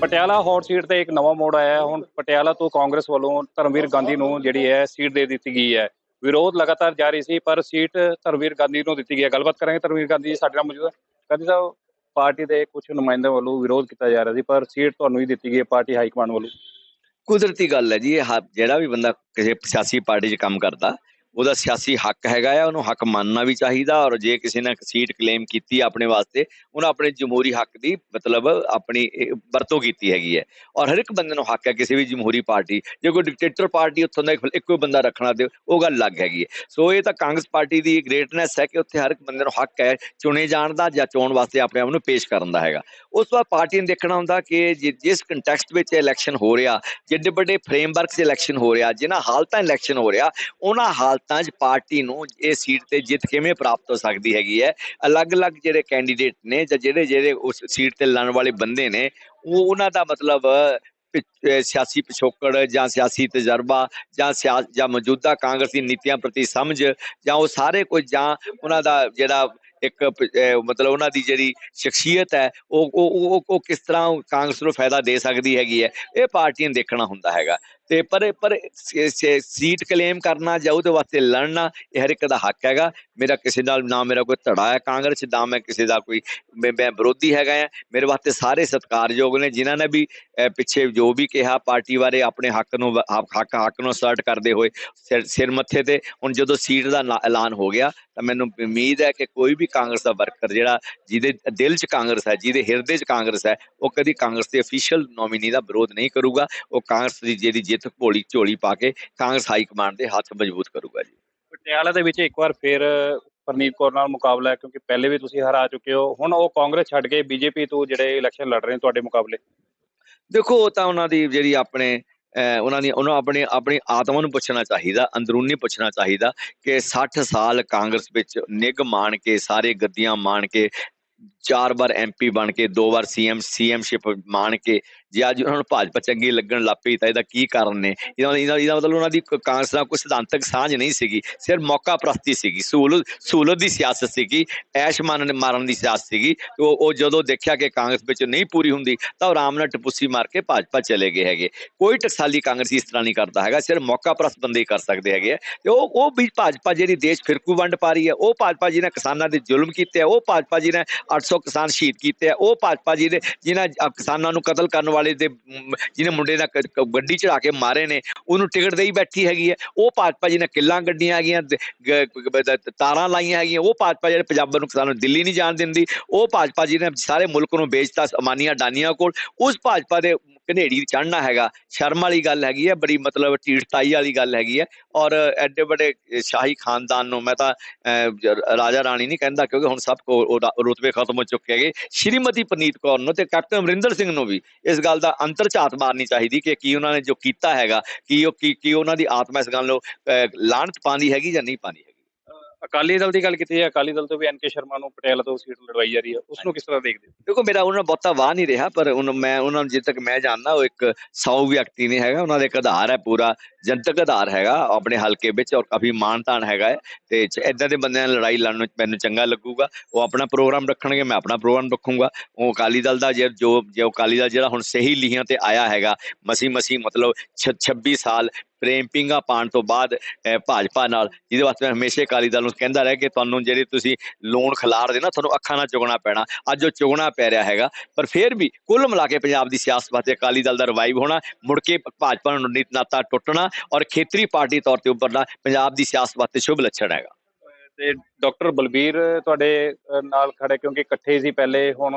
Patiala hot seat ਤੇ ਇੱਕ ਨਵਾਂ ਮੋੜ ਆਇਆ ਹੁਣ ਪਟਿਆਲਾ ਤੋਂ ਕਾਂਗਰਸ ਵੱਲੋਂ ਧਰਮਵੀਰ ਗਾਂਧੀ ਨੂੰ ਜਿਹੜੀ ਹੈ ਸੀਟ ਦੇ ਦਿੱਤੀ ਗਈ ਹੈ। ਵਿਰੋਧ ਲਗਾਤਾਰ ਜਾਰੀ ਸੀ, ਪਰ ਸੀਟ ਧਰਮਵੀਰ ਗਾਂਧੀ ਨੂੰ ਦਿੱਤੀ ਗਈ ਹੈ। ਗੱਲਬਾਤ ਕਰਾਂਗੇ ਧਰਮਵੀਰ ਗਾਂਧੀ ਜੀ ਸਾਡੇ ਨਾਲ ਮੌਜੂਦ ਹੈ। ਗਾਂਧੀ ਸਾਹਿਬ, ਪਾਰਟੀ ਦੇ ਕੁਝ ਨੁਮਾਇੰਦਿਆਂ ਵੱਲੋਂ ਵਿਰੋਧ ਕੀਤਾ ਜਾ ਰਿਹਾ ਸੀ, ਪਰ ਸੀਟ ਤੁਹਾਨੂੰ ਹੀ ਦਿੱਤੀ ਗਈ ਹੈ ਪਾਰਟੀ ਹਾਈ ਕਮਾਂਡ ਵੱਲੋਂ। ਕੁਦਰਤੀ ਗੱਲ ਹੈ ਜੀ, ਇਹ ਜਿਹੜਾ ਵੀ ਬੰਦਾ ਕਿਸੇ ਸਿਆਸੀ ਪਾਰਟੀ 'ਚ ਕੰਮ ਕਰਦਾ ਉਹਦਾ ਸਿਆਸੀ ਹੱਕ ਹੈਗਾ ਆ, ਉਹਨੂੰ ਹੱਕ ਮੰਨਣਾ ਵੀ ਚਾਹੀਦਾ ਔਰ ਜੇ ਕਿਸੇ ਨੇ ਸੀਟ ਕਲੇਮ ਕੀਤੀ ਆਪਣੇ ਵਾਸਤੇ, ਉਹਨਾਂ ਆਪਣੇ ਜਮਹੂਰੀ ਹੱਕ ਦੀ ਮਤਲਬ ਆਪਣੀ ਵਰਤੋਂ ਕੀਤੀ ਹੈਗੀ ਹੈ। ਔਰ ਹਰ ਇੱਕ ਬੰਦੇ ਨੂੰ ਹੱਕ ਹੈ ਕਿਸੇ ਵੀ ਜਮਹੂਰੀ ਪਾਰਟੀ, ਜੇ ਕੋਈ ਡਿਕਟੇਟਰ ਪਾਰਟੀ ਉੱਥੋਂ ਦਾ ਇੱਕੋ ਹੀ ਬੰਦਾ ਰੱਖਣਾ ਤੇ ਉਹ ਗੱਲ ਲੱਗ ਹੈਗੀ ਹੈ। ਸੋ ਇਹ ਤਾਂ ਕਾਂਗਰਸ ਪਾਰਟੀ ਦੀ ਗ੍ਰੇਟਨੈਸ ਹੈ ਕਿ ਉੱਥੇ ਹਰ ਇੱਕ ਬੰਦੇ ਨੂੰ ਹੱਕ ਹੈ ਚੁਣੇ ਜਾਣ ਦਾ ਜਾਂ ਚੋਣ ਵਾਸਤੇ ਆਪਣੇ ਆਪ ਨੂੰ ਪੇਸ਼ ਕਰਨ ਦਾ ਹੈਗਾ। ਉਸ ਤੋਂ ਬਾਅਦ ਪਾਰਟੀ ਨੇ ਦੇਖਣਾ ਹੁੰਦਾ ਕਿ ਜਿ- ਜਿਸ ਕੰਟੈਕਸਟ ਵਿੱਚ ਇਲੈਕਸ਼ਨ ਹੋ ਰਿਹਾ, ਜਿੱਡੇ ਵੱਡੇ ਫਰੇਮਵਰਕ 'ਚ ਇਲੈਕਸ਼ਨ ਹੋ ਰਿਹਾ, ਜਿਨ੍ਹਾਂ ਹਾਲਤਾਂ ਇਲੈਕਸ਼ਨ ਹੋ ਰਿਹਾ, ਉਹਨਾਂ ਤਾਂ 'ਚ ਪਾਰਟੀ ਨੂੰ ਇਹ ਸੀਟ ਤੇ ਜਿੱਤ ਕਿਵੇਂ ਪ੍ਰਾਪਤ ਹੋ ਸਕਦੀ ਹੈਗੀ ਹੈ? ਅਲੱਗ-ਅਲੱਗ ਜਿਹੜੇ ਕੈਂਡੀਡੇਟ ਨੇ ਜਾਂ ਜਿਹੜੇ ਜਿਹੜੇ ਉਸ ਸੀਟ ਤੇ ਲੜਨ ਵਾਲੇ ਬੰਦੇ ਨੇ, ਉਹ ਉਹਨਾਂ ਦਾ ਮਤਲਬ ਸਿਆਸੀ ਪਿਛੋਕੜ ਜਾਂ ਸਿਆਸੀ ਤਜਰਬਾ ਜਾਂ ਸਿਆ, ਜਾਂ ਮੌਜੂਦਾ ਕਾਂਗਰਸ ਦੀ ਨੀਤੀਆਂ ਪ੍ਰਤੀ ਸਮਝ ਜਾਂ ਉਹ ਸਾਰੇ ਕੁਝ ਜਾਂ ਉਹਨਾਂ ਦਾ ਜਿਹੜਾ ਇੱਕ ਮਤਲਬ ਉਹਨਾਂ ਦੀ ਜਿਹੜੀ ਸ਼ਖਸੀਅਤ ਹੈ, ਉਹ ਉਹ, ਉਹ- ਉਹ ਕਿਸ ਤਰ੍ਹਾਂ ਕਾਂਗਰਸ ਨੂੰ ਫਾਇਦਾ ਦੇ ਸਕਦੀ ਹੈਗੀ ਹੈ? ਇਹ ਪਾਰਟੀਆਂ ਨੂੰ ਦੇਖਣਾ ਹੁੰਦਾ ਹੈਗਾ। ਤੇ ਪਰ ਪਰ ਸੀਟ ਕਲੇਮ ਕਰਨਾ ਜਾਂ ਉਹਦੇ ਵਾਸਤੇ ਲੜਨਾ, ਇਹ ਹਰ ਇੱਕ ਦਾ ਹੱਕ ਹੈਗਾ। ਮੇਰਾ ਕਿਸੇ ਨਾਲ ਨਾ ਮੇਰਾ ਕੋਈ ਧੜਾ ਹੈ ਕਾਂਗਰਸ 'ਚ ਨਾ ਮੈਂ ਕਿਸੇ ਦਾ ਕੋਈ ਮੈਂ ਵਿਰੋਧੀ ਹੈਗਾ ਆ ਮੇਰੇ ਵਾਸਤੇ ਸਾਰੇ ਸਤਿਕਾਰਯੋਗ ਨੇ, ਜਿਨ੍ਹਾਂ ਨੇ ਵੀ ਪਿੱਛੇ ਜੋ ਵੀ ਕਿਹਾ, ਪਾਰਟੀ ਬਾਰੇ ਆਪਣੇ ਹੱਕ ਨੂੰ, ਹੱਕ ਹੱਕ ਨੂੰ ਅਸਰਟ ਕਰਦੇ ਹੋਏ ਸਿਰ ਮੱਥੇ ਤੇ, ਹੁਣ ਜਦੋਂ ਸੀਟ ਦਾ ਐਲਾਨ ਹੋ ਗਿਆ, ਤਾਂ ਮੈਨੂੰ ਉਮੀਦ ਹੈ ਕਿ ਕੋਈ ਵੀ ਕਾਂਗਰਸ ਦਾ ਵਰਕਰ ਜਿਹੜਾ ਜਿਹਦੇ ਦਿਲ 'ਚ ਕਾਂਗਰਸ ਹੈ, ਜਿਹਦੇ ਹਿਰਦੇ 'ਚ ਕਾਂਗਰਸ ਹੈ, ਉਹ ਕਦੀ ਕਾਂਗਰਸ ਦੇ ਅਫੀਸ਼ੀਅਲ ਨੋਮੀਨੀ ਦਾ ਵਿਰੋਧ ਨਹੀਂ ਕਰੂਗਾ। ਉਹ ਕਾਂਗਰਸ ਦੀ ਜਿਹੜੀ ਜਿੱਤ ਭੋਲੀ ਝੋਲੀ ਪਾ ਕੇ ਕਾਂਗਰਸ ਹਾਈ ਕਮਾਂਡ ਦੇ ਹੱਥ ਮਜ਼ਬੂਤ ਕਰੂਗਾ ਜੀ। ਪਟਿਆਲਾ ਦੇ ਵਿੱਚ ਇੱਕ ਵਾਰ ਫਿਰ ਪਰਨੀਤ ਕੌਰ ਨਾਲ ਮੁਕਾਬਲਾ ਹੈ ਕਿਉਂਕਿ ਪਹਿਲੇ ਵੀ ਤੁਸੀਂ ਹਰਾ ਚੁੱਕੇ ਹੋ। ਹੁਣ ਉਹ ਕਾਂਗਰਸ ਛੱਡ ਕੇ ਬੀਜੇਪੀ ਤੋਂ ਜਿਹੜੇ ਇਲੈਕਸ਼ਨ ਲੜ ਰਹੇ ਨੇ ਤੁਹਾਡੇ ਮੁਕਾਬਲੇ? ਦੇਖੋ ਉਹ ਤਾਂ ਉਹਨਾਂ ਦੀ ਜਿਹੜੀ ਆਪਣੇ ਉਹਨਾਂ ਦੀ ਉਹਨੂੰ ਆਪਣੇ ਆਪਣੀ ਆਤਮਾ ਨੂੰ ਪੁੱਛਣਾ ਚਾਹੀਦਾ ਅੰਦਰੂਨੀ ਪੁੱਛਣਾ ਚਾਹੀਦਾ ਕਿ 60 ਸਾਲ ਕਾਂਗਰਸ ਵਿੱਚ ਨਿਗ ਮਾਣ ਕੇ ਸਾਰੇ ਗੱਦੀਆਂ ਮਾਣ ਕੇ ਚਾਰ ਵਾਰ ਐਮਪੀ ਬਣ ਕੇ ਦੋ ਵਾਰ ਸੀਐਮ ਸੀਐਮਸ਼ਿਪ ਮਾਣ ਕੇ ਜੇ ਅੱਜ ਉਹਨਾਂ ਨੂੰ ਭਾਜਪਾ ਚੰਗੀ ਲੱਗਣ ਲੱਗ ਪਈ ਤਾਂ ਇਹਦਾ ਕੀ ਕਾਰਨ ਨੇ? ਇਹਨਾਂ ਇਹਦਾ ਇਹਦਾ ਮਤਲਬ ਉਹਨਾਂ ਦੀ ਕ- ਕਾਂਗਰਸ ਨਾਲ ਕੋਈ ਸਿਧਾਂਤਕ ਸਾਂਝ ਨਹੀਂ ਸੀਗੀ। ਸਿਰਫ ਮੌਕਾ ਪ੍ਰਸਤੀ ਸੀਗੀ। ਸਹੂਲਤ ਸਹੂਲਤ ਦੀ ਸਿਆਸਤ ਸੀਗੀ। ਐਸ਼ ਮਾਰਨ ਮਾਰਨ ਦੀ ਸਿਆਸਤ ਸੀਗੀ। ਉਹ ਉਹ ਜਦੋਂ ਦੇਖਿਆ ਕਿ ਕਾਂਗਰਸ ਵਿੱਚ ਨਹੀਂ ਪੂਰੀ ਹੁੰਦੀ, ਤਾਂ ਉਹ ਆਰਾਮ ਨਾਲ ਟਪੂਸੀ ਮਾਰ ਕੇ ਭਾਜਪਾ ਚਲੇ ਗਏ ਹੈਗੇ। ਕੋਈ ਟਕਸਾਲੀ ਕਾਂਗਰਸੀ ਇਸ ਤਰ੍ਹਾਂ ਨਹੀਂ ਕਰਦਾ ਹੈਗਾ। ਸਿਰਫ ਮੌਕਾ ਪ੍ਰਸਤ ਬੰਦੇ ਹੀ ਕਰ ਸਕਦੇ ਹੈਗੇ ਆ। ਤੇ ਉਹ ਉਹ ਵੀ ਭਾਜਪਾ ਜਿਹੜੀ ਦੇਸ਼ ਫਿਰਕੂ ਵੰਡ ਪਾ ਰਹੀ ਹੈ, ਉਹ ਭਾਜਪਾ ਜੀ ਨੇ ਕਿਸਾਨਾਂ ਦੇ ਜ਼ੁਲਮ ਕੀਤੇ ਆ, ਉਹ ਭਾਜਪਾ ਜੀ ਨੇ 800 ਕਿਸਾਨ ਸ਼ਹੀਦ ਕੀਤੇ ਆ, ਉਹ ਭਾਜਪਾ ਜੀ ਨੇ ਜਿਨ੍ਹਾਂ ਕਿਸਾਨਾਂ ਨੂੰ ਕਤਲ ਕਰਨ ਵਾਲੇ ਦੇ ਜਿਹਨੇ ਮੁੰਡੇ ਦਾ ਗੱਡੀ ਚੜਾ ਕੇ ਮਾਰੇ ਨੇ, ਉਹਨੂੰ ਟਿਕਟ ਦੇਈ ਬੈਠੀ ਹੈਗੀ ਹੈ। ਉਹ ਭਾਜਪਾ ਜੀ ਨੇ ਕਿੱਲਾਂ ਗੱਡੀਆਂ ਹੈਗੀਆਂ ਤਾਰਾਂ ਲਾਈਆਂ ਹੈਗੀਆਂ, ਉਹ ਭਾਜਪਾ ਜਿਹੜੇ ਪੰਜਾਬਾਂ ਨੂੰ ਕਿਸਾਨਾਂ ਨੂੰ ਦਿੱਲੀ ਨਹੀਂ ਜਾਣ ਦਿੰਦੀ। ਉਹ ਭਾਜਪਾ ਜੀ ਨੇ ਸਾਰੇ ਮੁਲਕ ਨੂੰ ਵੇਚਤਾ, ਅਮਾਨੀਆਂ ਡਾਨੀਆਂ ਕੋਲ, ਉਸ ਭਾਜਪਾ ਦੇ ਘਨੇੜੀ ਚੜਨਾ ਹੈਗਾ ਸ਼ਰਮ ਵਾਲੀ ਗੱਲ ਹੈਗੀ ਹੈ ਬੜੀ ਮਤਲਬ ਢੀਠਤਾਈ ਵਾਲੀ ਗੱਲ ਹੈਗੀ ਹੈ ਔਰ ਐਡੇ ਵੱਡੇ ਸ਼ਾਹੀ ਖਾਨਦਾਨ ਨੂੰ ਮੈਂ ਤਾਂ ਰਾਜਾ ਰਾਣੀ ਨਹੀਂ ਕਹਿੰਦਾ ਕਿਉਂਕਿ ਹੁਣ ਸਭ ਕੋ ਰੁਤਬੇ ਖਤਮ ਹੋ ਚੁੱਕੇ ਹੈਗੇ। ਸ਼੍ਰੀਮਤੀ ਪਨੀਤ ਕੌਰ ਨੂੰ ਤੇ ਕੈਪਟਨ ਅਮਰਿੰਦਰ ਸਿੰਘ ਨੂੰ ਵੀ ਇਸ ਗੱਲ ਦਾ ਅੰਤਰ ਝਾਤ ਮਾਰਨੀ ਚਾਹੀਦੀ ਕਿ ਕੀ ਉਹਨਾਂ ਨੇ ਜੋ ਕੀਤਾ ਹੈਗਾ ਕੀ ਉਹ ਕੀ ਕੀ ਉਹਨਾਂ ਦੀ ਆਤਮਾ ਇਸ ਗੱਲ ਨੂੰ ਅਹ, ਲਾਹਨਤ ਪਾਉਂਦੀ ਹੈਗੀ ਜਾਂ ਨਹੀਂ ਪਾਉਂਦੀ ਅਕਾਲੀ ਦਲ ਦੀ ਗੱਲ ਕੀਤੀ ਹੈ ਅਕਾਲੀ ਦਲ ਤੋਂ ਵੀ ਐਨਕੇ ਸ਼ਰਮਾ ਨੂੰ ਪਟਿਆਲਾ ਤੋਂ ਸੀਟ ਲੜਵਾਈ ਜਾ ਰਹੀ ਹੈ। ਉਸ ਨੂੰ ਕਿਸ ਤਰ੍ਹਾਂ ਦੇਖਦੇ ਹੋ? ਦੇਖੋ, ਮੇਰਾ ਉਹਨਾਂ ਨਾਲ ਬਹੁਤਾ ਵਾਹ ਨਹੀਂ ਰਿਹਾ, ਪਰ ਉਹਨਾਂ, ਮੈਂ ਉਹਨਾਂ ਨੂੰ ਜਿੱਦ ਤੱਕ ਮੈਂ ਜਾਣਦਾ, ਉਹ ਇੱਕ ਸਾਊ ਵਿਅਕਤੀ ਨਹੀਂ ਹੈਗਾ। ਉਹਨਾਂ ਦਾ ਇੱਕ ਆਧਾਰ ਹੈ, ਪੂਰਾ ਜਨਤਕ ਆਧਾਰ ਹੈਗਾ ਆਪਣੇ ਹਲਕੇ ਵਿੱਚ ਔਰ ਕਾਫੀ ਮਾਨਤਾਨ ਹੈਗਾ ਹੈ। ਤੇ ਇਦਾਂ ਦੇ ਬੰਦਿਆਂ ਨਾਲ ਲੜਾਈ ਲੜਨ ਵਿੱਚ ਮੈਨੂੰ ਚੰਗਾ ਲੱਗੂਗਾ। ਉਹ ਆਪਣਾ ਪ੍ਰੋਗਰਾਮ ਰੱਖਣਗੇ, ਮੈਂ ਆਪਣਾ ਪ੍ਰੋਗਰਾਮ ਰੱਖੂੰਗਾ। ਉਹ ਅਕਾਲੀ ਦਲ ਦਾ ਜੇ- ਜੋ ਜੋ ਅਕਾਲੀ ਦਲ ਜਿਹੜਾ ਹੁਣ ਸਹੀ ਲੀਹਾਂ ਤੇ ਆਇਆ ਹੈਗਾ ਮਸੀ ਮਸੀ ਮਤਲਬ ਛ- 26 ਸਾਲ ਪ੍ਰੇਮ ਪਿੰਗਾ ਪਾਣ ਤੋਂ ਬਾਅਦ ਭਾਜਪਾ ਨਾਲ, ਜਿਹਦੇ ਵਾਸਤੇ ਮੈਂ ਹਮੇਸ਼ਾ ਅਕਾਲੀ ਦਲ ਨੂੰ ਕਹਿੰਦਾ ਰਿਹਾ ਕਿ ਤੁਹਾਨੂੰ ਜਿਹੜੇ ਤੁਸੀਂ ਲੋਨ ਖਿਲਾਰਦੇ ਨਾ, ਤੁਹਾਨੂੰ ਅੱਖਾਂ ਨਾਲ ਚੁਗਣਾ ਪੈਣਾ। ਅੱਜ ਉਹ ਚੁਗਣਾ ਪੈ ਰਿਹਾ ਹੈਗਾ। ਪਰ ਫਿਰ ਵੀ ਕੁੱਲ ਮਿਲਾ ਕੇ ਪੰਜਾਬ ਦੀ ਸਿਆਸਤ ਵਾਸਤੇ ਅਕਾਲੀ ਦਲ ਦਾ ਰਿਵਾਈਵ ਹੋਣਾ, ਮੁੜ ਕੇ ਭਾਜਪਾ ਨੂੰ ਨੀਤ ਨਾਤਾ ਟੁੱਟਣਾ ਔਰ ਖੇਤਰੀ ਪਾਰਟੀ ਤੌਰ ਤੇ ਉੱਭਰਨਾ ਪੰਜਾਬ ਦੀ ਸਿਆਸਤ ਵਾਸਤੇ ਸ਼ੁਭ ਲੱਛਣ ਹੈਗਾ। ਤੇ ਡਾਕਟਰ ਬਲਬੀਰ ਤੁਹਾਡੇ ਨਾਲ ਖੜੇ ਕਿਉਂਕਿ ਇਕੱਠੇ ਸੀ ਪਹਿਲੇ, ਹੁਣ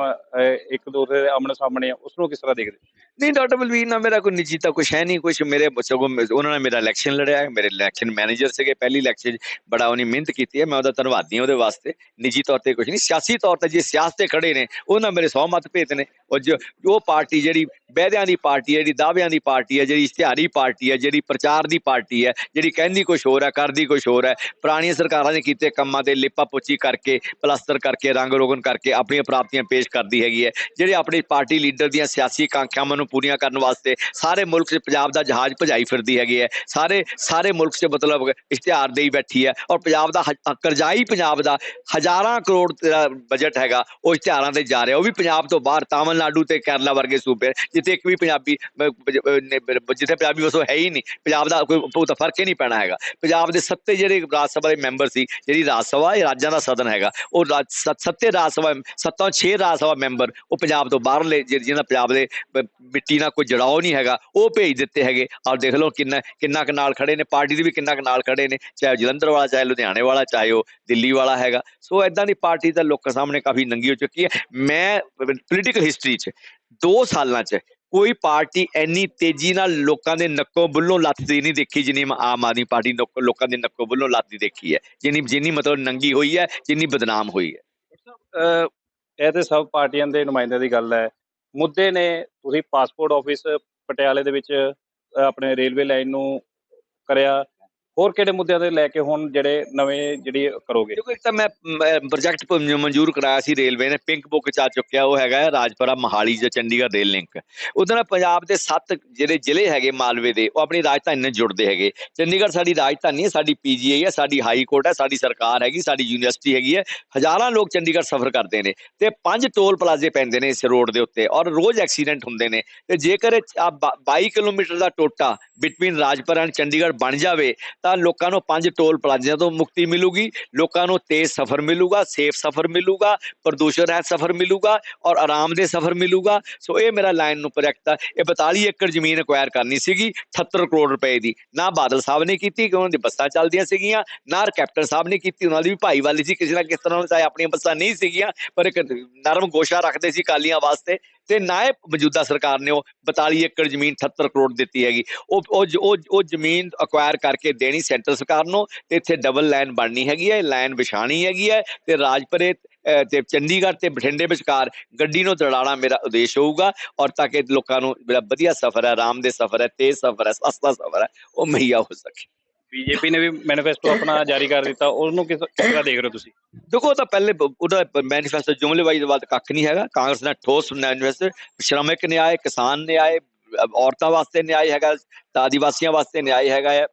ਇੱਕ ਦੂਸਰੇ ਦੇ ਆਮਣੇ ਸਾਹਮਣੇ ਆ ਉਸ ਨੂੰ ਕਿਸ ਤਰ੍ਹਾਂ ਦੇਖਦੇ? ਨਹੀਂ ਡਾਕਟਰ ਬਲਵੀਰ ਨਾਲ ਮੇਰਾ ਕੋਈ ਨਿੱਜੀ ਤਾਂ ਕੁਛ ਹੈ ਨਹੀਂ, ਕੁਛ ਮੇਰੇ ਸਗੋਂ ਮੇ- ਉਹਨਾਂ ਨੇ ਮੇਰਾ ਇਲੈਕਸ਼ਨ ਲੜਿਆ, ਮੇਰੇ ਇਲੈਕਸ਼ਨ ਮੈਨੇਜਰ ਸੀਗੇ, ਪਹਿਲੀ ਇਲੈਕਸ਼ਨ 'ਚ ਬੜਾ ਉਹਨੇ ਮਿਹਨਤ ਕੀਤੀ ਹੈ, ਮੈਂ ਉਹਦਾ ਧੰਨਵਾਦੀ ਹਾਂ ਉਹਦੇ ਵਾਸਤੇ, ਨਿੱਜੀ ਤੌਰ ਤੇ ਕੁਛ ਨਹੀਂ, ਸਿਆਸੀ ਤੌਰ ਤੇ ਜੇ ਸਿਆਸਤ ਤੇ ਖੜੇ ਨੇ ਉਹਨਾਂ ਮੇਰੇ ਸੌ ਮਤ ਭੇਤ ਨੇ, ਉਹ ਜੋ, ਉਹ ਪਾਰਟੀ ਜਿਹੜੀ ਵਾਅਦਿਆਂ ਦੀ ਪਾਰਟੀ ਹੈ, ਜਿਹੜੀ ਦਾਅਵਿਆਂ ਦੀ ਪਾਰਟੀ ਹੈ, ਜਿਹੜੀ ਇਸ਼ਤਿਹਾਰੀ ਪਾਰਟੀ ਹੈ, ਜਿਹੜੀ ਪ੍ਰਚਾਰ ਦੀ ਪਾਰਟੀ ਹੈ, ਜਿਹੜੀ ਕਹਿੰਦੀ ਕੁਛ ਹੋਰ ਹੈ ਕਰਦੀ ਕੁਛ ਹੋਰ ਹੈ, ਪੁਰਾਣੀਆਂ ਸਰਕਾਰਾਂ ਨੇ ਕੀਤੇ ਕੰਮਾਂ ਤੇ ਲਿਪਾ ਪੁੱਚੀ ਕਰਕੇ, ਪਲਸਤਰ ਕਰਕੇ, ਰੰਗ ਰੋਗਨ ਕਰਕੇ ਆਪਣੀਆਂ ਪ੍ਰਾਪਤੀਆਂ ਪੇਸ਼ ਕਰਦੀ ਹੈਗੀ ਹੈ, ਜਿਹੜੇ ਆਪਣੇ ਪਾਰਟੀ ਲੀਡਰ ਦੀਆਂ ਸਿਆਸੀ ਕਾਂਖਿਆਵਾਂ ਨੂੰ ਪੂਰੀਆਂ ਕਰਨ ਵਾਸਤੇ ਸਾਰੇ ਮੁਲਕ 'ਚ ਪੰਜਾਬ ਦਾ ਜਹਾਜ਼ ਭਜਾਈ ਫਿਰਦੀ ਹੈਗੀ ਹੈ। ਸਾਰੇ ਸਾਰੇ ਮੁਲਕ 'ਚ ਮਤਲਬ ਇਸ਼ਤਿਹਾਰ ਦੇਈ ਬੈਠੀ ਹੈ ਔਰ ਪੰਜਾਬ ਦਾ ਕਰਜ਼ਾਈ ਪੰਜਾਬ ਦਾ ਹਜ਼ਾਰਾਂ ਕਰੋੜ ਬਜਟ ਹੈਗਾ, ਉਹ ਇਸ਼ਤਿਹਾਰਾਂ ਤੇ ਜਾ ਰਿਹਾ। ਉਹ ਵੀ ਪੰਜਾਬ ਤੋਂ ਬਾਹਰ, ਤਾਮਿਲਨਾਡੂ ਤੇ ਕੇਰਲਾ ਵਰਗੇ ਸੂਬੇ। ਜਿੱਥੇ ਇੱਕ ਵੀ ਪੰਜਾਬੀ ਜਿੱਥੇ ਪੰਜਾਬੀ ਵਸੋਂ ਹੈ ਹੀ ਨਹੀਂ। ਪੰਜਾਬ ਦਾ ਕੋਈ, ਉਹ ਤਾਂ ਫ਼ਰਕ ਹੀ ਨਹੀਂ ਪੈਣਾ ਹੈਗਾ। ਪੰਜਾਬ ਦੇ ਸੱਤੇ ਜਿਹੜੇ ਰਾਜ ਸਭਾ ਦੇ ਮੈਂਬਰ ਸੀ, ਜਿਹੜੀ ਰਾਜ ਸਭਾ, ਇਹ ਰਾਜਾਂ ਦਾ ਸਦਨ ਹੈਗਾ। ਉਹ ਰਾਜ- ਸੱਤ- ਸੱਤੇ ਰਾਜ ਸਭਾ, ਸੱਤਾਂ, ਛੇ ਰਾਜ ਸਭਾ ਮੈਂਬਰ ਉਹ ਪੰਜਾਬ ਤੋਂ ਬਾਹਰਲੇ, ਜਿ- ਜਿਹਨਾਂ ਪੰਜਾਬ ਦੇ ਮਿੱਟੀ ਨਾਲ ਕੋਈ ਜੜਾਓ ਨਹੀਂ ਹੈਗਾ, ਉਹ ਭੇਜ ਦਿੱਤੇ ਹੈਗੇ। ਔਰ ਦੇਖ ਲਓ ਕਿੰਨਾ ਕਿੰਨਾ ਕੁ ਨਾਲ ਖੜੇ ਨੇ, ਪਾਰਟੀ ਦੇ ਵੀ ਕਿੰਨਾ ਕੁ ਨਾਲ ਖੜੇ ਨੇ, ਚਾਹੇ ਜਲੰਧਰ ਵਾਲਾ ਚਾਹੇ ਲੁਧਿਆਣੇ ਵਾਲਾ, ਚਾਹੇ ਉਹ ਦਿੱਲੀ ਵਾਲਾ ਹੈਗਾ। ਸੋ ਐਦਾਂ ਦੀ ਪਾਰਟੀ ਤਾਂ ਲੋਕਾਂ ਸਾਹਮਣੇ ਕਾਫੀ ਨੰਗੀ ਹੋ ਚੁੱਕੀ ਹੈ। ਮੈਂ ਪੋਲੀਟੀਕਲ ਹਿਸਟਰੀ 'ਚ 2 ਸਾਲਾਂ 'ਚ ਕੋਈ ਪਾਰਟੀ ਇੰਨੀ ਤੇਜ਼ੀ ਨਾਲ ਲੋਕਾਂ ਦੇ ਨੱਕੋ ਬੁੱਲੋਂ ਲੱਥਦੀ ਨਹੀਂ ਦੇਖੀ ਜਿੰਨੀ ਮੈਂ ਆਮ ਆਦਮੀ ਪਾਰਟੀ ਨੱਕੋ- ਲੋਕਾਂ ਦੇ ਨੱਕੋ ਬੁੱਲੋਂ ਲੱਥਦੀ ਦੇਖੀ ਹੈ। ਜਿੰਨੀ ਜਿੰਨੀ ਮਤਲਬ ਨੰਗੀ ਹੋਈ ਹੈ, ਜਿੰਨੀ ਬਦਨਾਮ ਹੋਈ ਹੈ। ਇਹ ਤੇ ਸਭ ਪਾਰਟੀਆਂ ਦੇ ਨੁਮਾਇੰਦਿਆਂ ਦੀ ਗੱਲ ਹੈ। ਮੁੱਦੇ ਨੇ ਤੁਸੀਂ ਪਾਸਪੋਰਟ ਆਫਿਸ ਪਟਿਆਲੇ ਦੇ ਵਿੱਚ ਆਪਣੇ ਰੇਲਵੇ ਲਾਈਨ ਨੂੰ ਕਰਿਆ। ਹੋਰ ਕਿਹੜੇ ਮੁੱਦਿਆਂ ਦੇ ਲੈ ਕੇ ਹੁਣ ਜਿਹੜੇ ਨਵੇਂ ਜਿਹੜੀ ਕਰੋਗੇ? ਦੇਖੋ, ਇੱਕ ਤਾਂ ਮੈਂ ਪ੍ਰੋਜੈਕਟ ਮਨਜ਼ੂਰ ਕਰਾਇਆ ਸੀ ਰੇਲਵੇ ਨੇ, ਪਿੰਕ ਬੁੱਕ ਚ ਆ ਚੁੱਕਿਆ, ਉਹ ਹੈਗਾ ਰਾਜਪੁਰਾ ਮਹਾਲੀ ਜਾਂ ਚੰਡੀਗੜ੍ਹ ਰੇਲ ਲਿੰਕ। ਉਹਦੇ ਨਾਲ ਪੰਜਾਬ ਦੇ ਸੱਤ ਜਿਹੜੇ ਜ਼ਿਲ੍ਹੇ ਹੈਗੇ ਮਾਲਵੇ ਦੇ, ਉਹ ਆਪਣੀ ਰਾਜਧਾਨੀ ਨਾਲ ਜੁੜਦੇ ਹੈਗੇ। ਚੰਡੀਗੜ੍ਹ ਸਾਡੀ ਰਾਜਧਾਨੀ ਹੈ, ਸਾਡੀ ਪੀਜੀਆਈ ਹੈ, ਸਾਡੀ ਹਾਈ ਕੋਰਟ ਹੈ, ਸਾਡੀ ਸਰਕਾਰ ਹੈਗੀ, ਸਾਡੀ ਯੂਨੀਵਰਸਿਟੀ ਹੈਗੀ ਹੈ। ਹਜ਼ਾਰਾਂ ਲੋਕ ਚੰਡੀਗੜ੍ਹ ਸਫ਼ਰ ਕਰਦੇ ਨੇ ਤੇ ਪੰਜ ਟੋਲ ਪਲਾਜ਼ੇ ਪੈਂਦੇ ਨੇ ਇਸ ਰੋਡ ਦੇ ਉੱਤੇ ਔਰ ਰੋਜ਼ ਐਕਸੀਡੈਂਟ ਹੁੰਦੇ ਨੇ। ਤੇ ਜੇਕਰ ਇਹ 22 ਕਿਲੋਮੀਟਰ ਦਾ ਟੋਟਾ ਬਿਟਵੀਨ ਰਾਜਪੁਰਾ ਐਂਡ ਚੰਡੀਗੜ੍ਹ ਬਣ ਜਾਵੇ, ਤਾਂ ਲੋਕਾਂ ਨੂੰ ਪੰਜ ਟੋਲ ਪਲਾਜ਼ਿਆਂ ਤੋਂ ਮੁਕਤੀ ਮਿਲੂਗੀ, ਲੋਕਾਂ ਨੂੰ ਤੇਜ਼ ਸਫ਼ਰ ਮਿਲੂਗਾ, ਸੇਫ ਸਫ਼ਰ ਮਿਲੂਗਾ, ਪ੍ਰਦੂਸ਼ਣ ਰਹਿਤ ਸਫ਼ਰ ਮਿਲੂਗਾ ਔਰ ਆਰਾਮ ਦੇ ਸਫ਼ਰ ਮਿਲੂਗਾ। ਸੋ ਇਹ ਮੇਰਾ ਲਾਈਨ ਨੂੰ ਪ੍ਰੋਜੈਕਟ ਆ, ਇਹ 42 ਏਕੜ ਜ਼ਮੀਨ ਅਕਵਾਇਰ ਕਰਨੀ ਸੀਗੀ 78 ਕਰੋੜ ਰੁਪਏ ਦੀ। ਨਾ ਬਾਦਲ ਸਾਹਿਬ ਨੇ ਕੀਤੀ ਕਿ ਉਹਨਾਂ ਦੀ ਬੱਸਾਂ ਚੱਲਦੀਆਂ ਸੀਗੀਆਂ, ਨਾ ਕੈਪਟਨ ਸਾਹਿਬ ਨੇ ਕੀਤੀ, ਉਹਨਾਂ ਦੀ ਵੀ ਭਾਈਵਾਲੀ ਸੀ, ਕਿਸੇ ਨਾ ਕਿਸ ਤਰ੍ਹਾਂ ਚਾਹੇ ਆਪਣੀਆਂ ਬੱਸਾਂ ਨਹੀਂ ਸੀਗੀਆਂ, ਪਰ ਇੱਕ ਨਰਮ ਗੋਸ਼ਾ ਰੱਖਦੇ ਸੀ ਕਾਲੀਆਂ ਵਾਸਤੇ। ਤੇ ਨਾ ਇਹ ਮੌਜੂਦਾ ਸਰਕਾਰ ਨੇ ਉਹ 42 ਏਕੜ ਜ਼ਮੀਨ 78 ਕਰੋੜ ਦਿੱਤੀ ਹੈਗੀ। ਉਹ ਉਹ ਉਹ ਜ਼ਮੀਨ ਅਕਵਾਇਰ ਕਰਕੇ ਦੇਣੀ ਸੈਂਟਰ ਸਰਕਾਰ ਨੂੰ ਤੇ ਇੱਥੇ ਡਬਲ ਲਾਈਨ ਬਣਨੀ ਹੈਗੀ ਹੈ ਲਾਈਨ ਵਿਛਾਣੀ ਹੈਗੀ ਹੈ ਤੇ ਰਾਜਪੁਰੇ ਤੇ ਚੰਡੀਗੜ੍ਹ ਤੇ ਬਠਿੰਡੇ ਵਿਚਕਾਰ ਗੱਡੀ ਨੂੰ ਦੜਾਣਾ ਮੇਰਾ ਉਦੇਸ਼ ਹੋਊਗਾ ਔਰ ਤਾਂ ਕਿ ਲੋਕਾਂ ਨੂੰ ਜਿਹੜਾ ਵਧੀਆ ਸਫ਼ਰ ਹੈ, ਆਰਾਮ ਦੇ ਸਫ਼ਰ ਹੈ, ਤੇਜ਼ ਸਫ਼ਰ ਹੈ, ਸਸਤਾ ਸਫ਼ਰ ਹੈ, ਉਹ ਮੁਹੱਈਆ ਹੋ ਸਕੇ। ਬੀਜੇਪੀ ਨੇ ਵੀ ਮੈਨੀਫੈਸਟੋ ਆਪਣਾ ਜਾਰੀ ਕਰ ਦਿੱਤਾ। ਉਹਨੂੰ ਕਿਸ ਕਿਸ ਤਰ੍ਹਾਂ ਦੇਖ ਰਹੇ ਹੋ ਤੁਸੀਂ? ਦੇਖੋ, ਉਹ ਤਾਂ ਪਹਿਲੇ ਉਹਦਾ ਮੈਨੀਫੈਸਟੋ ਜੁਮਲੇਬਾਜ਼ੀ ਦੇ ਬਾਅਦ ਕੱਖ ਨਹੀਂ ਹੈਗਾ। ਕਾਂਗਰਸ ਨੇ ਠੋਸ ਮੈਨੀਫੈਸਟੋ ਸ਼੍ਰਮਿਕ ਨਿਆਏ, ਕਿਸਾਨ ਨਿਆਏ ਔਰਤਾਂ ਵਾਸਤੇ ਨਿਆਏ ਹੈਗਾ ਤਾਂ ਆਦੀਵਾਸੀਆਂ ਵਾਸਤੇ ਨਿਆਏ ਹੈਗਾ ਹੈ।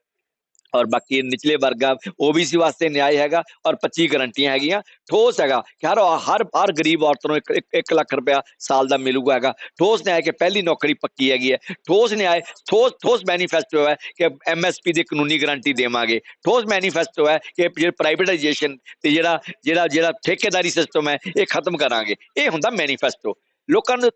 ਔਰ ਬਾਕੀ ਨਿਚਲੇ ਵਰਗਾ ਓਬੀਸੀ ਵਾਸਤੇ ਨਿਆਏ ਹੈਗਾ ਔਰ 25 ਗਰੰਟੀਆਂ ਹੈਗੀਆਂ। ਠੋਸ ਹੈਗਾ ਕਿ ਹਰ ਹਰ ਹਰ ਗਰੀਬ ਔਰਤ ਨੂੰ 1 ਲੱਖ ਰੁਪਇਆ ਸਾਲ ਦਾ ਮਿਲੂਗਾ ਹੈਗਾ। ਠੋਸ ਨਿਆਏ ਕਿ ਪਹਿਲੀ ਨੌਕਰੀ ਪੱਕੀ ਹੈਗੀ ਹੈ। ਠੋਸ ਨਿਆਏ ਠੋਸ ਠੋਸ ਮੈਨੀਫੈਸਟੋ ਹੈ ਕਿ ਐਮਐਸਪੀ ਦੀ ਕਾਨੂੰਨੀ ਗਰੰਟੀ ਦੇਵਾਂਗੇ। ਠੋਸ ਮੈਨੀਫੈਸਟੋ ਹੈ ਕਿ ਜਿਹੜੇ ਪ੍ਰਾਈਵੇਟਾਈਜੇਸ਼ਨ ਤੇ ਜਿਹੜਾ ਜਿਹੜਾ ਜਿਹੜਾ ਠੇਕੇਦਾਰੀ ਸਿਸਟਮ ਹੈ, ਇਹ ਖਤਮ ਕਰਾਂਗੇ। ਇਹ ਹੁੰਦਾ ਮੈਨੀਫੈਸਟੋ ਲੋਕਾਂ ਨੂੰ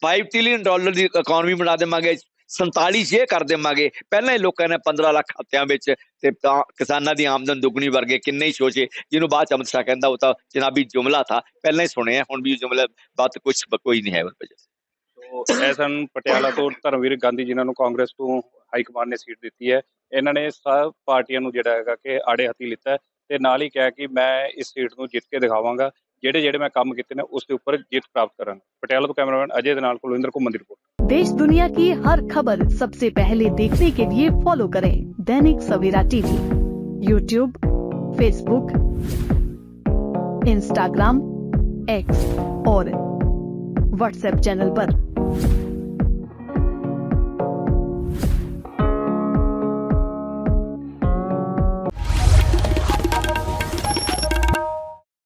5 ਟ੍ਰਿਲੀਅਨ ਡਾਲਰ ਦੀ ਇਕਨੋਮੀ ਬਣਾ ਦੇਵਾਂਗੇ। 47 ਜੇ ਕਰ ਦੇਵਾਂਗੇ। ਪਹਿਲਾਂ ਹੀ ਲੋਕਾਂ ਨੇ 15 ਲੱਖ ਹੱਤਿਆਂ ਵਿੱਚ ਤੇ ਤਾਂ ਕਿਸਾਨਾਂ ਦੀ ਆਮਦਨ ਦੁੱਗਣੀ ਵਰਗੇ ਕਿੰਨੇ ਹੀ ਸੋਚੇ ਜਿਹਨੂੰ ਬਾਅਦ ਚ ਅਮਿਤ ਸ਼ਾਹ ਕਹਿੰਦਾ ਉਹ ਤਾਂ ਜਨਾਬੀ ਜੁਮਲਾ ਥਾ। ਪਹਿਲਾਂ ਹੀ ਸੁਣਿਆ, ਹੁਣ ਵੀ ਇਹ ਜੁਮਲਾ ਬਾਤ ਕੁਝ ਕੋਈ ਨਹੀਂ ਹੈ ਉਸ ਵਜ੍ਹਾ ਤੋ ਸਨ ਪਟਿਆਲਾ ਤੋਂ ਧਰਮਵੀਰ ਗਾਂਧੀ ਜਿਨ੍ਹਾਂ ਨੂੰ ਕਾਂਗਰਸ ਤੋਂ ਹਾਈ ਕਮਾਂਡ ਨੇ ਸੀਟ ਦਿੱਤੀ ਹੈ। ਇਹਨਾਂ ਨੇ ਸਭ ਪਾਰਟੀਆਂ ਨੂੰ ਜਿਹੜਾ ਹੈਗਾ ਕਿ ਆੜੇ ਹੱਥੀ ਲਿੱਤਾ ਤੇ ਨਾਲ ਹੀ ਕਿਹਾ ਕਿ ਮੈਂ ਇਸ ਸੀਟ ਨੂੰ ਜਿੱਤ ਕੇ ਦਿਖਾਵਾਂਗਾ। ਜਿਹੜੇ ਜਿਹੜੇ ਮੈਂ ਕੰਮ ਕੀਤੇ ਨੇ ਉਸ ਦੇ ਉੱਪਰ ਜਿੱਤ ਪ੍ਰਾਪਤ ਕਰਾਂਗਾ ਪਟਿਆਲਾ ਤੋਂ ਕੈਮਰਾਮੈਨ ਅਜੇ ਦੇ ਨਾਲ ਕੁਲਵਿੰਦਰ ਘੁੰਮਣ ਦੀ ਰਿਪੋਰਟ देश दुनिया की हर खबर सबसे पहले देखने के लिए फॉलो करें Dainik Savera TV YouTube Facebook Instagram X और व्हाट्सएप चैनल पर।